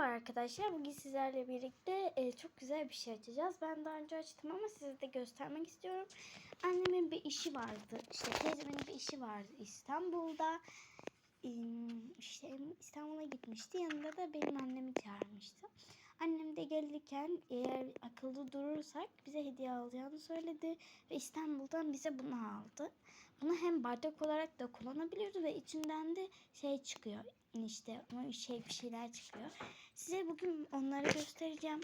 Merhaba arkadaşlar. Bugün sizlerle birlikte e, çok güzel bir şey açacağız. Ben daha önce açtım ama size de göstermek istiyorum. Annemin bir işi vardı. İşte teyzemin bir işi vardı İstanbul'da. E, işte İstanbul'a gitmişti. Yanında da benim annemi çağırmıştı. Annem de gelirken eğer akıllı durursak bize hediye alacağını söyledi. Ve İstanbul'dan bize bunu aldı. Bunu hem bardak olarak da kullanabiliyoruz ve içinden de şey çıkıyor. İşte şey bir şeyler çıkıyor. Size bugün onları göstereceğim.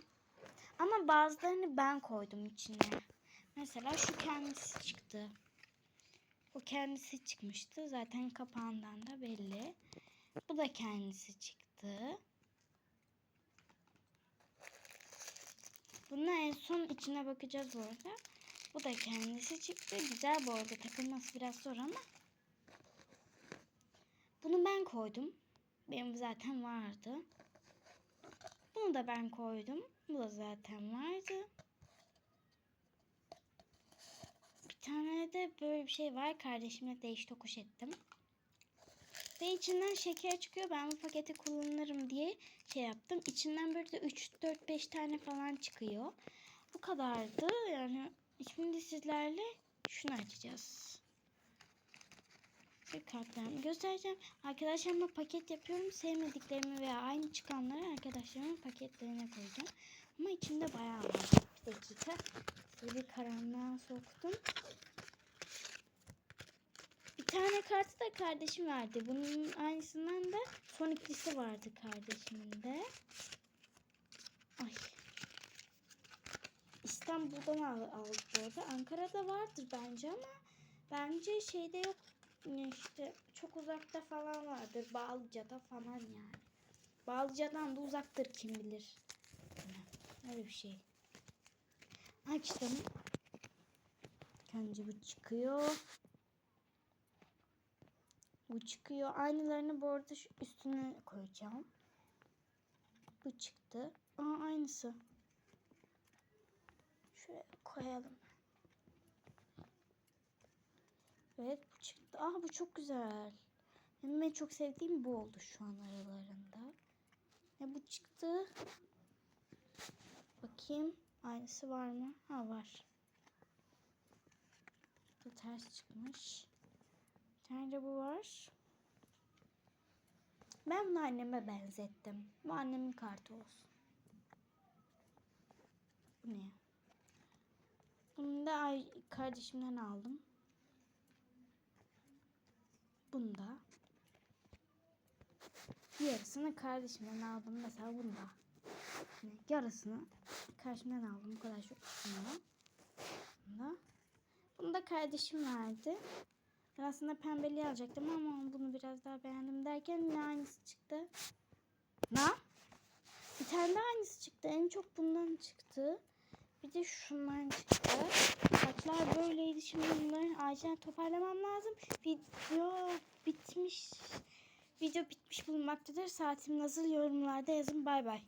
Ama bazılarını ben koydum içine. Mesela şu kendisi çıktı. Bu kendisi çıkmıştı. Zaten kapağından da belli. Bu da kendisi çıktı. Bunun en son içine bakacağız bu arada. Bu da kendisi çıktı. Güzel bu arada. Takılması biraz zor ama. Bunu ben koydum. Benim zaten vardı. Bunu da ben koydum. Bu da zaten vardı. Bir tane de böyle bir şey var. Kardeşimle değiş tokuş ettim. Ve içinden şeker çıkıyor. Ben bu paketi kullanırım diye şey yaptım. İçinden böyle de 3, 4, 5 tane falan çıkıyor. Bu kadardı. Yani şimdi sizlerle şunu açacağız. Bir kartlarımı göstereceğim. Arkadaşlarıma paket yapıyorum. Sevmediklerimi veya aynı çıkanları arkadaşlarımın paketlerine koyacağım. Ama içinde bayağı var. Bir dakika. Sizi karanlığa soktum. Tane kartı da kardeşim verdi. Bunun aynısından da son ikisi vardı kardeşimin de. Ay. İstanbul'dan al- aldık bu arada. Ankara'da vardır bence ama bence şeyde yok. İşte çok uzakta falan vardır. Bağlıca'da falan yani. Bağlıca'dan da uzaktır kim bilir. Öyle bir şey. Açtım. Önce bu çıkıyor. Bu çıkıyor. Aynılarını bu arada şu üstüne koyacağım. Bu çıktı. Aa aynısı. Şuraya koyalım. Evet bu çıktı. Aa bu çok güzel. Benim en çok sevdiğim bu oldu şu an aralarında. Ne bu çıktı? Bakayım. Aynısı var mı? Ha var. Bu ters çıkmış. Bir tane de bu var. Ben bunu anneme benzettim. Bu annemin kartı olsun. Bu ne? Bunu da kardeşimden aldım. Bunda. Yarısını kardeşimden aldım. Mesela bunda. Yani yarısını kardeşimden aldım. Bu kadar çok bunda. Bunda. Bunu da kardeşim verdi. Aslında pembeliği alacaktım ama bunu biraz daha beğendim derken yine aynısı çıktı. Ne? Bir tane daha aynısı çıktı. En çok bundan çıktı. Bir de şundan çıktı. Saçlar böyleydi. Şimdi bunları acilen toparlamam lazım. Video bitmiş. Video bitmiş bulunmaktadır. Saatim nasıl yorumlarda yazın. Bay bay.